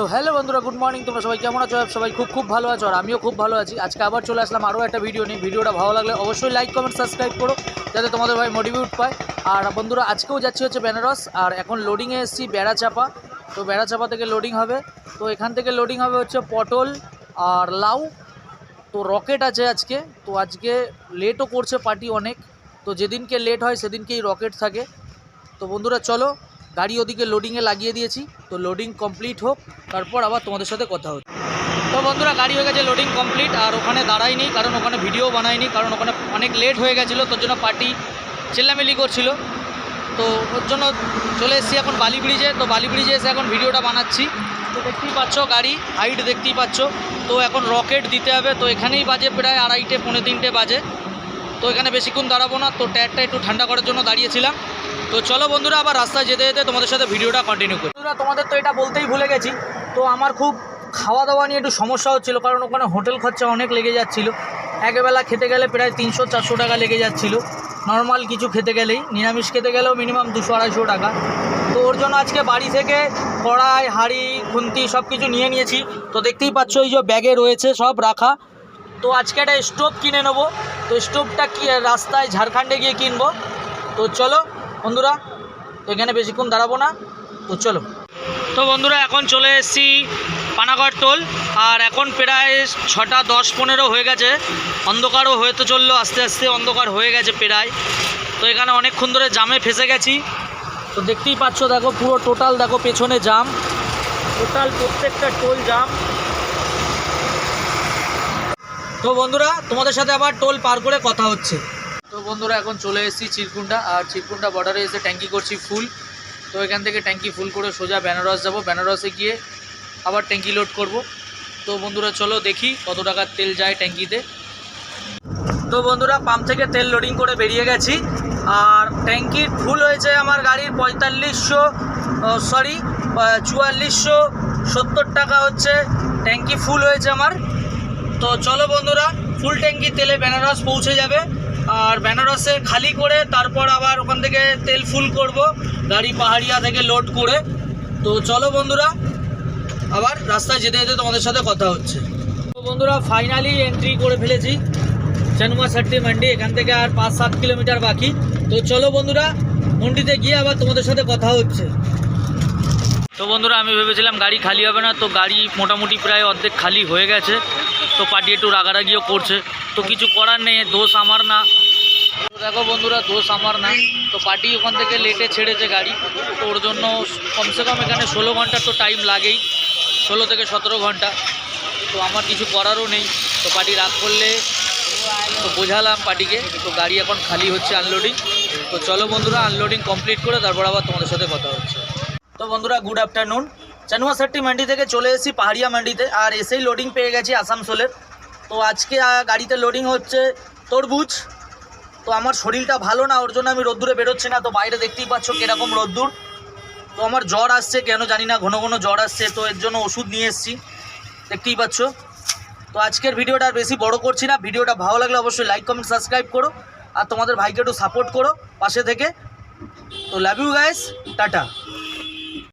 তো হ্যালো বন্ধুরা good morning তোমরা সবাই কেমন আছো? সবাই খুব খুব ভালো আছো আর আমিও খুব ভালো আছি। আজকে আবার চলে আসলাম আরও একটা ভিডিও নিয়ে। ভিডিওটা ভালো লাগলে অবশ্যই লাইক কমেন্ট সাবস্ক্রাইব করো, যাতে তোমাদের ভাই মোটিভেট পায়। আর বন্ধুরা, আজকেও যাচ্ছি হচ্ছে বেনারস, আর এখন লোডিংয়ে এসেছি বেড়াচাপা। তো বেড়াচাপা থেকে লোডিং হবে। তো এখান থেকে লোডিং হবে হচ্ছে পটল আর লাউ। তো রকেট আছে আজকে। তো আজকে লেটও করছে পার্টি অনেক। তো যেদিনকে লেট হয়, সেদিনকেই রকেট থাকে। তো বন্ধুরা, চলো গাড়ি ওদিকে লোডিংয়ে লাগিয়ে দিয়েছি। তো লোডিং কমপ্লিট হোক, তারপর আবার তোমাদের সাথে কথা হচ্ছে। তো বন্ধুরা, গাড়ি হয়ে গেছে লোডিং কমপ্লিট আর ওখানে দাঁড়াইনি কারণ ওখানে ভিডিও বানাইনি কারণ ওখানে অনেক লেট হয়ে গেছিল, তোর জন্য পার্টি চেল্লামেলি করছিল। তো ওর জন্য চলে এসেছি এখন বালি ব্রিজে তো বালি ব্রিজে এসে এখন ভিডিওটা বানাচ্ছি। তো দেখতেই পাচ্ছ গাড়ি হাইট দেখতেই পাচ্ছ। তো এখন রকেট দিতে হবে। তো এখানেই বাজে প্রায় আড়াইটে, পৌনে তিনটে বাজে। তো এখানে বেশিক্ষণ দাঁড়াবো না। তো টায়ারটা একটু ঠান্ডা করার জন্য দাঁড়িয়েছিলাম। তো চলো বন্ধুরা, আবার রাস্তায় যেতে যেতে তোমাদের সাথে ভিডিওটা কন্টিনিউ করি। বন্ধুরা, তোমাদের তো এটা বলতেই ভুলে গেছি। তো আমার খুব খাওয়া দাওয়া নিয়ে একটু সমস্যা হচ্ছিল, কারণ ওখানে হোটেল খরচা অনেক লেগে যাচ্ছিল। একবেলা খেতে গেলে প্রায় তিনশো চারশো টাকা লেগে যাচ্ছিল। নর্মাল কিছু খেতে গেলেই, নিরামিষ খেতে গেলেও মিনিমাম দুশো আড়াইশো টাকা। তো ওর জন্য আজকে বাড়ি থেকে কড়াই, হাঁড়ি, খুন্তি সব কিছু নিয়ে নিয়েছি। তো দেখতেই পাচ্ছ, এই যে ব্যাগে রয়েছে, সব রাখা। তো আজকে একটা স্টোভ কিনে নেব। তো স্টোভটা কি, রাস্তায় ঝাড়খণ্ডে গিয়ে কিনবো। তো চলো বন্ধুরা, তো এখানে বেশিক্ষণ দাঁড়াবো না, তো চলো। তো বন্ধুরা, এখন চলে এসেছি পানাগড় টোল, আর এখন প্রায় ছটা দশ পনেরো হয়ে গেছে। অন্ধকারও হয়ে তো চলল, আস্তে আস্তে অন্ধকার হয়ে গেছে প্রায়। তো এখানে অনেকক্ষণ ধরে জামে ফেসে গেছি। তো দেখতেই পাচ্ছ, দেখো পুরো টোটাল, দেখো পেছনে জাম। টোটাল প্রত্যেকটা টোল জাম। তো বন্ধুরা, তোমাদের সাথে আবার টোল পার করে কথা হচ্ছে। তো বন্ধুরা, এখন চলে এসেছি চিরকুন্ডা আর চিরকুন্ডা বর্ডারে এসে ট্যাঙ্কি করছি ফুল। তো এখান থেকে ট্যাঙ্কি ফুল করে সোজা বেনারস যাব। বেনারসে গিয়ে আবার ট্যাঙ্কি লোড করব। তো বন্ধুরা, চলো দেখি কত টাকার তেল যায় ট্যাঙ্কিতে। তো বন্ধুরা পাম্প থেকে তেল লোডিং করে বেরিয়ে গেছি। আর ট্যাঙ্কির ফুল হয়েছে আমার গাড়ির পঁয়তাল্লিশশো সরি চুয়াল্লিশশো সত্তর টাকা হচ্ছে। ট্যাঙ্কি ফুল হয়েছে আমার। তো চলো বন্ধুরা ফুল ট্যাঙ্কি তেলে বেনারস পৌঁছে যাবে। আর বেনারসে খালি করে তারপর আবার ওখান থেকে তেল ফুল করব, গাড়ি পাহাড়িয়া থেকে লোড করে। তো চলো বন্ধুরা, আবার রাস্তায় যেতে যেতে তোমাদের সাথে কথা হচ্ছে। তো বন্ধুরা ফাইনালি এন্ট্রি করে ফেলেছি। চানুমা সাট্টি মান্ডি, এখান থেকে আর পাঁচ সাত কিলোমিটার বাকি। তো চলো বন্ধুরা, মন্ডিতে গিয়ে আবার তোমাদের সাথে কথা হচ্ছে। তো বন্ধুরা, আমি ভেবেছিলাম গাড়ি খালি হবে না, তো গাড়ি মোটামুটি প্রায় অর্ধেক খালি হয়ে গেছে। তো পার্টি একটু রাগারাগিও করছে। তো কিছু করার নেই, দোষ আমার না। দেখো বন্ধুরা, দোষ আমার না। তো পার্টি ওখান থেকে লেটে ছেড়েছে গাড়ি। তো ওর জন্য কমসে কম এখানে ষোলো ঘণ্টার তো টাইম লাগেই। ষোলো থেকে সতেরো ঘণ্টা। তো আমার কিছু করারও নেই। তো পার্টি রাগ করলে তো বোঝালাম পার্টিকে। তো গাড়ি এখন খালি হচ্ছে আনলোডিং তো চলো বন্ধুরা আনলোডিং কমপ্লিট করে তারপর আবার তোমাদের সাথে কথা হচ্ছে। তো বন্ধুরা গুড আফটারনুন চানুয়া সাট্টি মান্ডি থেকে চলে এসেছি পাহাড়িয়া মান্ডিতে, আর এসেই লোডিং পেয়ে গেছি আসানসোলের। তো আজকে গাড়িতে লোডিং হচ্ছে তরবুজ তো আমার শরীরটা ভালো না, ওর জন্য আমি রোদ্দুরে বেরোচ্ছি না, তো বাইরে দেখতেই পাচ্ছ কীরকম রোদ্দুর। তো আমার জ্বর আসছে, কেন জানি না, ঘন ঘন জ্বর আসছে, তো এর জন্য ওষুধ নিয়ে এসেছি। দেখতেই পাচ্ছ। তো আজকের ভিডিওটা আর বেশি বড় করছি না, ভিডিওটা ভালো লাগলে অবশ্যই লাইক কমেন্ট সাবস্ক্রাইব করো, আর তোমাদের ভাইকে একটু সাপোর্ট করো, পাশে থেকে। তো লাভ ইউ গাইস টাটা।